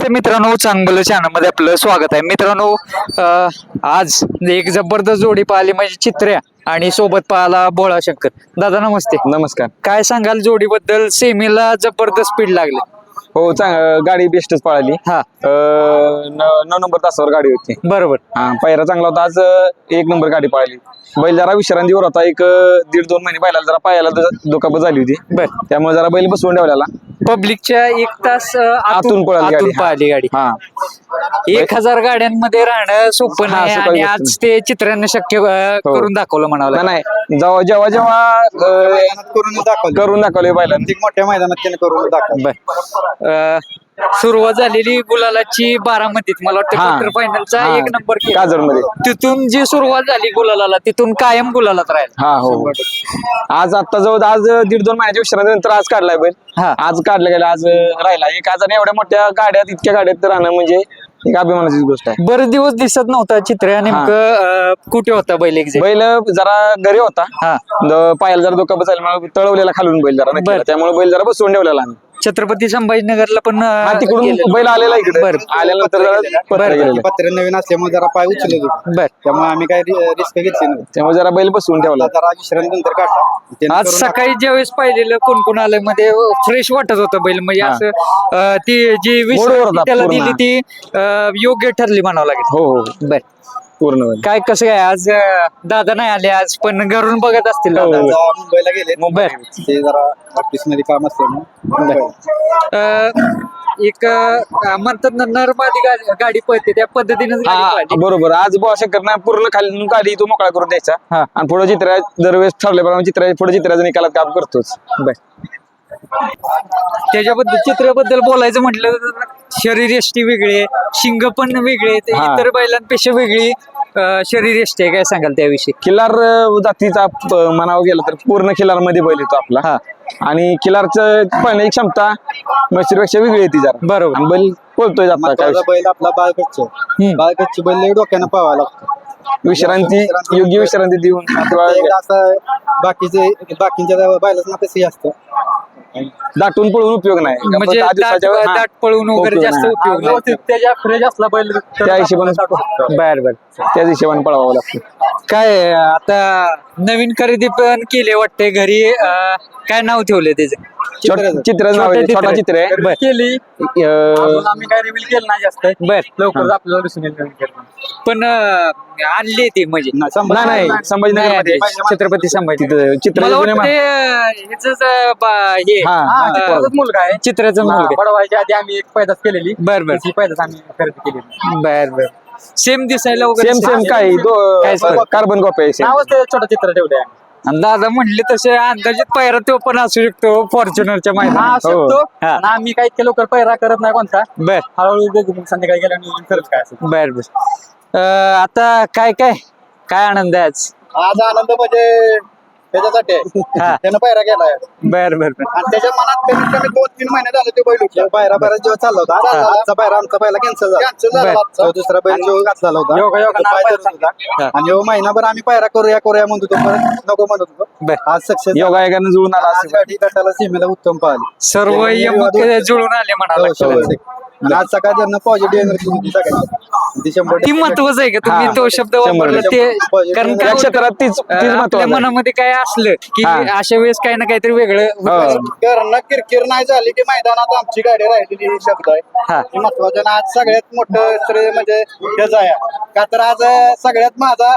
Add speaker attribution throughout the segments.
Speaker 1: नमस्ते मित्रांनो चांगलं चॅनलमध्ये आपलं स्वागत आहे. मित्रांनो आज एक जबरदस्त जोडी पाहिली म्हणजे चित्र्या आणि सोबत पाहिला भोळा शंकर दादा नमस्ते.
Speaker 2: नमस्कार.
Speaker 1: काय सांगाल जोडीबद्दल? सेमीला जबरदस्त स्पीड लागले.
Speaker 2: हो चांग गाडी बेस्टच पळाली.
Speaker 1: हा.
Speaker 2: अं, न- नऊ नंबर तासावर गाडी होती.
Speaker 1: बरोबर.
Speaker 2: हा पहिरा चांगला होता. आज अं, एक नंबर गाडी पळाली. बैल जरा विश्रांतीवर होता. एक अं, दीड दोन महिने बैलाला जरा पायाला द- दुखापत झाली होती.
Speaker 1: बर.
Speaker 2: त्यामुळे जरा बैल बसवून ठेवलेला.
Speaker 1: पब्लिकच्या एक तास अं,
Speaker 2: आतून पळाली
Speaker 1: आतून
Speaker 2: गाडी.
Speaker 1: पाहिली गाडी.
Speaker 2: हा.
Speaker 1: एक हजार गाड्यांमध्ये राहणं सोपं
Speaker 2: हा,
Speaker 1: नाही
Speaker 2: सोपं
Speaker 1: आणि
Speaker 2: गोष्ट
Speaker 1: आज ते चित्रांना शक्य अं,
Speaker 2: हो.
Speaker 1: करून दाखवलं म्हणावं
Speaker 2: नाही
Speaker 1: लागेल.
Speaker 2: नाही जेव्हा जेव्हा जेव्हा अं,
Speaker 3: करून दाखवलं.
Speaker 2: करून दाखवले बैलांनी.
Speaker 3: मोठ्या मैदानात त्याने करून दाखवलं.
Speaker 1: बर. सुरुवात झालेली गुलालाची बारामतीत. मला वाटतं
Speaker 2: हा.
Speaker 1: क्वार्टर फायनलचा
Speaker 2: हा.
Speaker 1: एक नंबर केला.
Speaker 2: मध्ये
Speaker 1: तिथून जी सुरुवात झाली गुलालाला तिथून कायम गुलालात राहील.
Speaker 2: हा हो. आज आता जवळ आज दीड दोन महिन्याच्या विश्रांतीनंतर आज काढलाय बैल.
Speaker 1: हा.
Speaker 2: आज काढलं गेलं आज अं, राहिला. एक आज आणि एवढ्या मोठ्या गाड्यात इतक्या गाड्यात राहणं म्हणजे एक अभिमानाची गोष्ट आहे.
Speaker 1: बरेच दिवस दिसत नव्हता चित्र नेमकं अं, कुठे होता बैल एक्झॅक्ट?
Speaker 2: बैल जरा घरी होता.
Speaker 1: हा.
Speaker 2: द- पायाला जरा दुखापत झाली मला तळवलेला खालून बैल जरा.
Speaker 1: बरं.
Speaker 2: त्यामुळे बैल जरा बसवून ठेवलेला आम्ही.
Speaker 1: छत्रपती संभाजीनगरला पण अं,
Speaker 2: हा तिकडून
Speaker 1: केलेलं.
Speaker 2: बैल आलेला इकडे.
Speaker 1: बरं.
Speaker 2: आल्यानंतर जरा पत्र
Speaker 1: बरं.
Speaker 2: गेलेलं.
Speaker 3: पत्र नवीन असल्यामुळे जरा पाय उचलत होते.
Speaker 1: बर.
Speaker 3: त्यामुळे आम्ही काही रिस्क घेतली नव्हती
Speaker 2: त्यामुळे जरा बैल बसवून ठेवला.
Speaker 3: आता जरा विश्रांती नंतर काढला.
Speaker 1: आज सकाळी ज्यावेळेस पाहिलेलं कोण कोण आलं मध्ये फ्रेश वाटत होतं बैल. म्हणजे
Speaker 2: हा.
Speaker 1: असं अं, ती जी विश्रांती
Speaker 2: होता
Speaker 1: त्याला
Speaker 2: पूर्ण.
Speaker 1: दिली ती अं, योग्य ठरली म्हणावं लागेल.
Speaker 2: हो हो.
Speaker 1: बर.
Speaker 2: पूर्ण
Speaker 1: काय कसं काय आज अं, दादा नाही आले आज पण घरून बघत असतील
Speaker 2: हो.
Speaker 1: दादा.
Speaker 3: जेव्हा मुंबईला गेले.
Speaker 1: बर
Speaker 3: ते जरा ऑफिसमध्ये काम असल्यामुळे.
Speaker 1: अं, एक अं, म्हणतात ना नरमादी गाडी गाडी पळते त्या पद्धतीनं गाडी
Speaker 2: हा. बरोबर. आज बॉस करणार पूर्ण खाली गाडी तो मोकळा करून द्यायचा.
Speaker 1: हा.
Speaker 2: आणि पुढे चित्र दरवेळेस ठरल्याप्रमाणे चित्र पुढे चित्राच्या निकालात काम करतोच.
Speaker 1: बर. त्याच्याबद्दल चित्राबद्दल बोलायचं म्हटलं तर शरीर यष्टी वेगळी शिंग पण वेगळे.
Speaker 2: हा.
Speaker 1: इतर बैलांपेक्षा वेगळी अं, शरीर यष्टी आहे काय सांगाल त्याविषयी
Speaker 2: खिलार अं, जातीचा प- म्हणावं गेलं तर पूर्ण खिलारमध्ये बैल येतो आपला
Speaker 1: हा.
Speaker 2: आणि खिलारचं पळण्याची क्षमता म्हशीपेक्षा वेगळी आहे ती जरा
Speaker 1: बरोबर.
Speaker 2: आणि बैल पळतोय जाता काय
Speaker 3: बैल आपला बाळकच्च बाळकच्ची बैल लय डोक्यानं पाहावा लागतो
Speaker 2: विश्रांती योग्य विश्रांती देऊन किंवा
Speaker 3: असं बाकीचे बाकीच्या बैलाचं ना कसंही असतं
Speaker 2: दाटून पळून उपयोग नाही.
Speaker 1: म्हणजे
Speaker 2: दहा
Speaker 1: दाट
Speaker 2: दिवसाच्या- हा,
Speaker 1: दाट पळून वगैरे
Speaker 2: उपयोग
Speaker 1: जास्त
Speaker 2: नाही.
Speaker 1: उपयोग नाही.
Speaker 3: त्याच्या फ्रेश असला बैल
Speaker 2: त्या हिशोबाने
Speaker 1: बर बर.
Speaker 2: त्याच हिशोबाने पळावं लागतं.
Speaker 1: काय आता नवीन खरेदी पण केले वाटते घरी. अं, काय नाव ठेवले त्याचे?
Speaker 2: चित्र नाव आहे, छोटा चित्र. आहे.
Speaker 1: बर.
Speaker 3: केली.
Speaker 2: अं,
Speaker 3: आम्ही काय रिव्हील केलं नाही जास्त.
Speaker 1: बर.
Speaker 3: लवकर आपल्याला दिसून येईल
Speaker 1: पण अं, आणली ती म्हणजे.
Speaker 2: नाही नाही संभाजीनगरमध्ये
Speaker 1: नाही, छत्रपती संभाजी
Speaker 2: तिथं चित्र
Speaker 1: मला
Speaker 2: योजने
Speaker 1: वाटते ह्याच हे.
Speaker 2: हा,
Speaker 3: चित्राचाच मुलगा आहे.
Speaker 1: चित्राचा मुलगा.
Speaker 3: बडवायच्या आधी आम्ही एक पैदास केलेली.
Speaker 1: बर बर.
Speaker 3: ती पैदास आम्ही खरेदी केलेली.
Speaker 1: बर बर. सेम दिसायला वगैरे
Speaker 2: सेम सेम
Speaker 1: काहीच फरक.
Speaker 2: कार्बन कॉपी आहे same.
Speaker 3: नावच ते छोटं चित्र ठेवलं आहे
Speaker 1: आणि दादा म्हणले तसे अंदाजित पायरा तो पण असू शकतो फॉर्च्युनरच्या
Speaker 3: हा
Speaker 1: मैदानात.
Speaker 3: शकतो.
Speaker 1: हा.
Speaker 3: आणि आम्ही काही इतके लवकर पैरा करत नाही कोणता.
Speaker 1: बर.
Speaker 3: हळूहळू बघू मग संध्याकाळी गेल्यावर नियोजन खरंच काय असेल.
Speaker 1: बर बर. अं, आता काय काय? काय आनंद आहे आज?
Speaker 3: आज आनंद म्हणजे त्याच्यासाठी आहे.
Speaker 1: हा.
Speaker 3: त्यानं पायरा केलाय.
Speaker 1: बर बर बर.
Speaker 3: आणि त्याच्या मनात कमीत कमी दोन तीन महिने झाले ते बैल पायरा बऱ्याच दिवस चालला होता. आज आजचा पायरा आमचा पहिला कॅन्सल झाला. कॅन्सल
Speaker 1: बर.
Speaker 3: झाला तो दुसरा बैल जो घातलेला होता.
Speaker 1: योगा- योगा
Speaker 3: तो पाय
Speaker 1: नाव
Speaker 3: धरत होता.
Speaker 1: हा.
Speaker 3: आणि ह्यो महिनाभर आम्ही पायरा करूया करूया म्हणत होतो. परत नको म्हणत होतो.
Speaker 1: बर.
Speaker 3: आज सक्सेस
Speaker 2: योगा एकानं जुळून आला
Speaker 3: आज गाडी गटाला सीमेला उत्तम पाहिली.
Speaker 1: सर्व यमक जुळून आले म्हणाला
Speaker 3: हो, शंभर टक्के. आज सकाळ त्यांना पॉझिटिव्ह एनर्जी होती सगळ्यांना ती शंभर
Speaker 1: ती
Speaker 3: टक्के.
Speaker 1: महत्वाचं आहे का तुम्ही. तो शब्द वापरला. ते कारण काय
Speaker 2: या
Speaker 1: होतं,
Speaker 2: क्षेत्रात तीच तीच
Speaker 1: अं, आपल्या
Speaker 2: महत्वाचं.
Speaker 1: मनामध्ये काय असलं की
Speaker 2: हा.
Speaker 1: अशा वेळेस काही ना काहीतरी वेगळं.
Speaker 3: करणं किरकिर नाही झाली की मैदानात आमची गाडी राहिलेली ही शब्द
Speaker 1: हा.
Speaker 3: आहे हे महत्वाचं आज सगळ्यात मोठं श्रेय म्हणजे त्याच आहे का तर आज अं, सगळ्यात माझा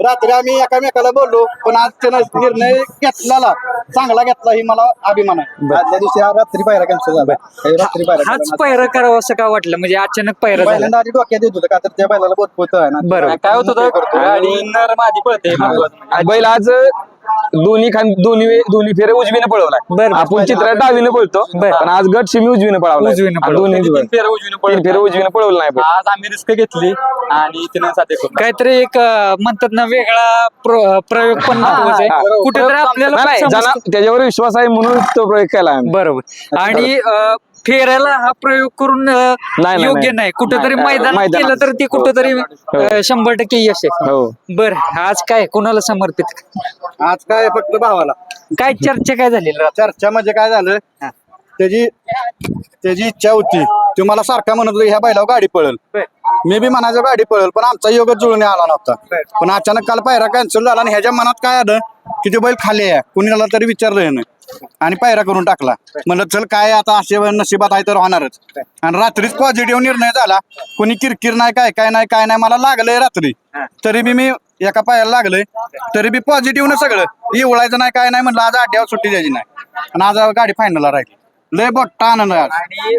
Speaker 3: रात्री आम्ही एकामेकाला बोललो पण आज त्यानं निर्णय घेतलेला चांगला घेतला ही मला अभिमान आहे आदल्या दिवशी हा रात्री पायरा कॅन्सल झाला हे रात्री पायरा
Speaker 1: हाच करावं असं का वाटलं म्हणजे अचानक पायरा
Speaker 3: झाला. पहिल्यांदा आधी डोक्यात येत होतं का तर त्या बैलाला बोत पोत आहे ना
Speaker 1: बरोबर.
Speaker 3: काय होत होतं गाडी नर माझी पळते
Speaker 2: बैल आज दोन्ही खान दोन्ही वे- दोन्ही फेरे उजवीने पळवला
Speaker 1: बरं.
Speaker 2: आपण चित्र डावीने पळतो
Speaker 1: बरं.
Speaker 2: पण आज गट शिमी उजवीने पळवला
Speaker 1: उजवीने पळवला.
Speaker 2: दोन्ही
Speaker 3: फेऱ्या उजवीने पळवला.
Speaker 2: फेरे उजवीने पळवलं नाही.
Speaker 3: आज आम्ही रिस्क घेतली आणि
Speaker 1: काहीतरी एक अं, म्हणतात ना वेगळा प्र- प्रयोग पण महत्त्वाचा
Speaker 2: हा,
Speaker 1: आहे.
Speaker 2: हा.
Speaker 1: कुठेतरी आपल्याला
Speaker 2: नाही,
Speaker 1: पण
Speaker 2: नाही
Speaker 1: समजतं.
Speaker 2: ज्यांना त्याच्यावर विश्वास आहे म्हणून तो प्रयोग केला आम्ही.
Speaker 1: बरोबर. आणि अं, फेऱ्याला हा प्रयोग करून अं,
Speaker 2: नाही,
Speaker 1: योग्य
Speaker 2: नाही.
Speaker 1: कुठेतरी
Speaker 2: नाही,
Speaker 1: मैदानात. केलं तर ते कुठेतरी अं, शंभर टक्के यश आहे.
Speaker 2: हो.
Speaker 1: बर आज काय कोणाला समर्पित?
Speaker 3: आज काय फक्त भावाला.
Speaker 1: काय चर्चा काय झाली?
Speaker 3: चर्चा म्हणजे काय झालं? त्याची त्याची इच्छा होती. तो मला सारखा म्हणत होता ह्या बैलावर गाडी पळल. मी बी मनाच्या गाडी पळल. पण आमचा योग जुळून आला नव्हता. पण अचानक काल पायरा कॅन्सल झाला आणि ह्याच्या मनात काय आलं? की ते बैल खाली आहे कुणाला तरी विचारलं यानं आणि पायरा करून टाकला. म्हणलं चल काय आता असे नशिबात आहे तर होणारच. आणि रात्रीच पॉझिटिव्ह निर्णय झाला. कोणी किरकिर नाही काय काय नाही काय नाही मला लागलंय रात्री. तरी बी मी एका पायाला लागलंय. तरी बी पॉझिटिव्ह ना सगळं. इवळायचं नाही काय नाही म्हणलं आज आठ्यावर सुट्टी द्यायची नाही. आणि आज गाडी फायनलला राहिली. लय मोठा आनंद आज.
Speaker 1: आणि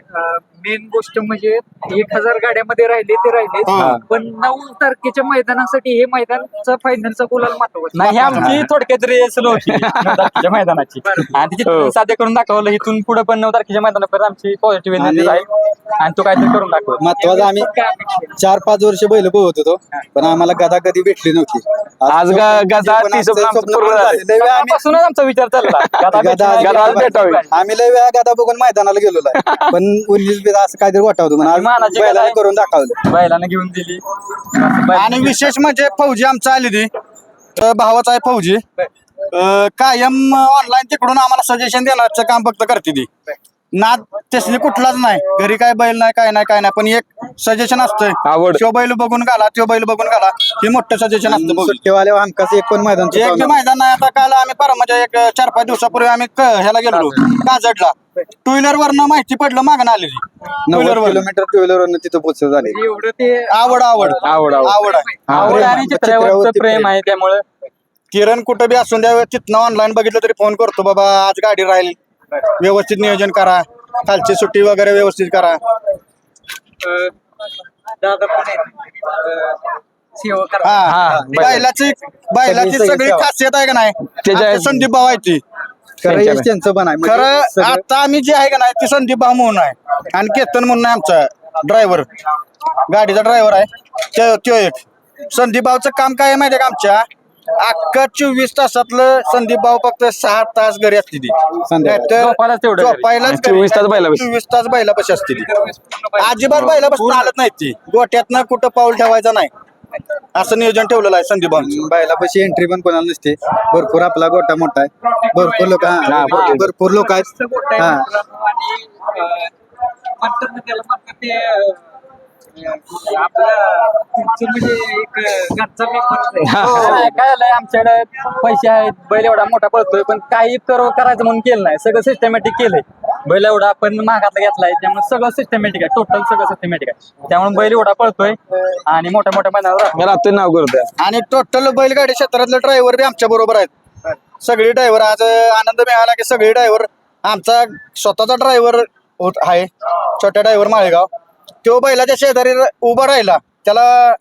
Speaker 1: मेन गोष्ट म्हणजे एक हजार गाड्यामध्ये राहिले ते राहिले
Speaker 3: हा.
Speaker 1: पण नऊ तारखेच्या मैदानासाठी हे मैदानचा फायनलचा गुलाल महत्त्वाचा
Speaker 4: नाही आमची थोडक्यात रेस होती नऊ तारखेच्या मैदानाची आणि तिची
Speaker 2: हो.
Speaker 4: साध्य करून दाखवलं इथून पुढे पण नऊ तारखेच्या मैदानापर्यंत आमची पॉझिटिव्ह एनर्जी राहील आणि तो काहीतरी करून दाखवलं
Speaker 5: महत्वाचं आम्ही
Speaker 1: आहे?
Speaker 5: चार पाच वर्ष बैल पोहत होतो पण आम्हाला गदा कधी भेटली नव्हती
Speaker 2: आज ग- गदा
Speaker 5: पण
Speaker 2: ती
Speaker 5: आमचं
Speaker 2: स्वप्न आमचं
Speaker 5: स्वप्न
Speaker 2: पूर्ण
Speaker 5: पूर्ण
Speaker 2: झालं.
Speaker 5: झालं. लय वेळा आम्ही
Speaker 4: पासूनच आमचा विचार चालला गदा
Speaker 5: गदा
Speaker 4: भेटणार,
Speaker 2: गदा
Speaker 4: गदा
Speaker 2: भेटावी.
Speaker 4: भेटावी.
Speaker 5: आम्ही लय वेळा गदा बघून मैदानाला आहे पण उन्नीस बी असं काहीतरी वाटावतो
Speaker 4: मानाची गदा-
Speaker 5: करून दाखवलं.
Speaker 4: बैलानं घेऊन दिली.
Speaker 3: आणि विशेष म्हणजे फौजी आमचा आली ती अं, भावाचा आहे फौजी. अं, कायम ऑनलाईन तिकडून आम्हाला सजेशन देण्याचं काम फक्त करते ती. नाद त्यासनी कुठलाच नाही घरी काय बैल नाही काय नाही काय नाही पण एक सजेशन असतंय
Speaker 2: आवड.
Speaker 3: तो बैल बघून घाला तो बैल बघून घाला हे मोठं सजेशन असतं.
Speaker 5: सुट्टीवाले हमकाच एक पण मैदान
Speaker 3: एक. मैदान नाही आता काल आम्ही पर म्हणजे एक चार पाच दिवसापूर्वी आम्ही क- ह्याला गेलो काजडला टू व्हीलर वरनं माहिती पडलं मागणं आलेली टू
Speaker 5: नव्वद
Speaker 3: व्हीलर वर
Speaker 5: किलोमीटर टू व्हीलर वरनं तिथं पोहोचव झाले
Speaker 1: एवढं ते
Speaker 3: आवड आवड
Speaker 2: आवड, आवड.
Speaker 3: आवड आहे
Speaker 4: आवड
Speaker 5: प्रेम
Speaker 4: आणि
Speaker 5: आहे.
Speaker 4: चित्रावरचं
Speaker 5: चित्रावरती
Speaker 4: प्रेम
Speaker 5: प्रेम.
Speaker 4: आहे त्यामुळे
Speaker 3: किरण कुठं बी असून द्या तिथनं ऑनलाईन बघितलं तरी फोन करतो बाबा आज गाडी राहील व्यवस्थित नियोजन करा. कालची सुट्टी वगैरे व्यवस्थित करा.
Speaker 1: अं, दादा पण आहेत. अं, सेवा करा.
Speaker 3: हा.
Speaker 2: हा,
Speaker 3: बैलाची बैलाची
Speaker 5: सगळी
Speaker 3: सगळी
Speaker 5: सेवा.
Speaker 3: खासियत आहे का नाही?
Speaker 2: त्याच्या-
Speaker 3: संदीप भाऊ आहे ती.
Speaker 5: खरं यश त्यांचं पण आहे. म्हणजे
Speaker 3: खरं
Speaker 5: सगळं-
Speaker 3: आता आम्ही जे आहे का नाही ते संदीप भाऊ म्हणून आहे. आणि केतन म्हणून आहे आमचा ड्रायव्हर गाडीचा ड्रायव्हर आहे. त्यो त्यो एक. संदीप भाऊचं काम काय आहे माहिती आहे का आमच्या? अख्खा चोवीस तासातलं संदीप भाऊ फक्त सहा तास घरी असते ती.
Speaker 5: संध्याकाळी.
Speaker 3: नाहीतर
Speaker 4: झोपायलाच तेवढं घरी.
Speaker 3: झोपायलाच
Speaker 2: आणि चोवीस तास बैलापाशी.
Speaker 3: चोवीस तास बैलापाशी असते ती. अजिबात बैलापासून हालत नाही ती. गोट्यातनं कुठं पाऊल ठेवायचं नाही. असं नियोजन ठेवलेलं आहे संदीप भाऊंचं.
Speaker 5: बैलापाशी एंट्री पण कोणाला नसते. भरपूर आपला गोटा मोठा आहे. भरपूर लोक हा भरपूर लोक आहेत. हा.
Speaker 1: म्हणतात ना त्याला म्हणतात ते अं,
Speaker 4: काय झालंय आमच्याकडे पैसे आहेत बैल एवढा मोठा पळतोय पण काही कर करायचं म्हणून केलं नाही. सगळं सिस्टमॅटिक केलंय. बैल एवढा आपण महागातला घेतलाय त्यामुळे सगळं सिस्टमॅटिक आहे. टोटल सगळं सिस्टमॅटिक आहे. त्यामुळे बैल एवढा पळतोय आणि मोठ्या मोठ्या मैदानावर राहतोय.
Speaker 2: रात्री नाव करतोय
Speaker 3: आणि टोटल बैलगाडी क्षेत्रातले ड्रायव्हर बी आमच्या बरोबर आहेत. सगळे ड्रायव्हर आज आनंद मिळाला की सगळे ड्रायव्हर आमचा स्वतःचा ड्रायव्हर होत आहे. छोट्या ड्रायव्हर माळेगाव. तो बैलाच्या शेजारी र- उभा राहिला. त्याला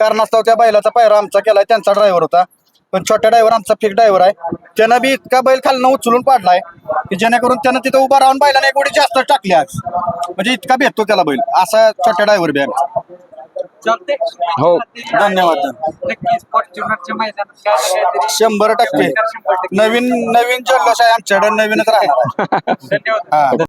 Speaker 3: कारणास्तव त्या बैलाचा पायरा आमचा केलाय त्यांचा ड्रायव्हर होता. पण छोट्या ड्रायव्हर आमचा फिक ड्रायव्हर आहे. त्यानं बी इतका बैल खालनं उचलून पाडलाय की जेणेकरून त्यानं तिथं उभा राहून बैलाने एक उडी जास्त टाकली आज. म्हणजे इतका भेटतो त्याला बैल. असा छोट्या ड्रायव्हर बी आहे
Speaker 1: चालतंय.
Speaker 2: हो.
Speaker 3: धन्यवाद.
Speaker 1: नक्कीच फॉर्च्युनरच्या मैदानात काय ना काहीतरी शंभर टक्के.
Speaker 3: नवीन नवीन जल्लोष आहे आमच्याकडे. नवीनच राहणार
Speaker 1: धन्यवाद.
Speaker 3: हा.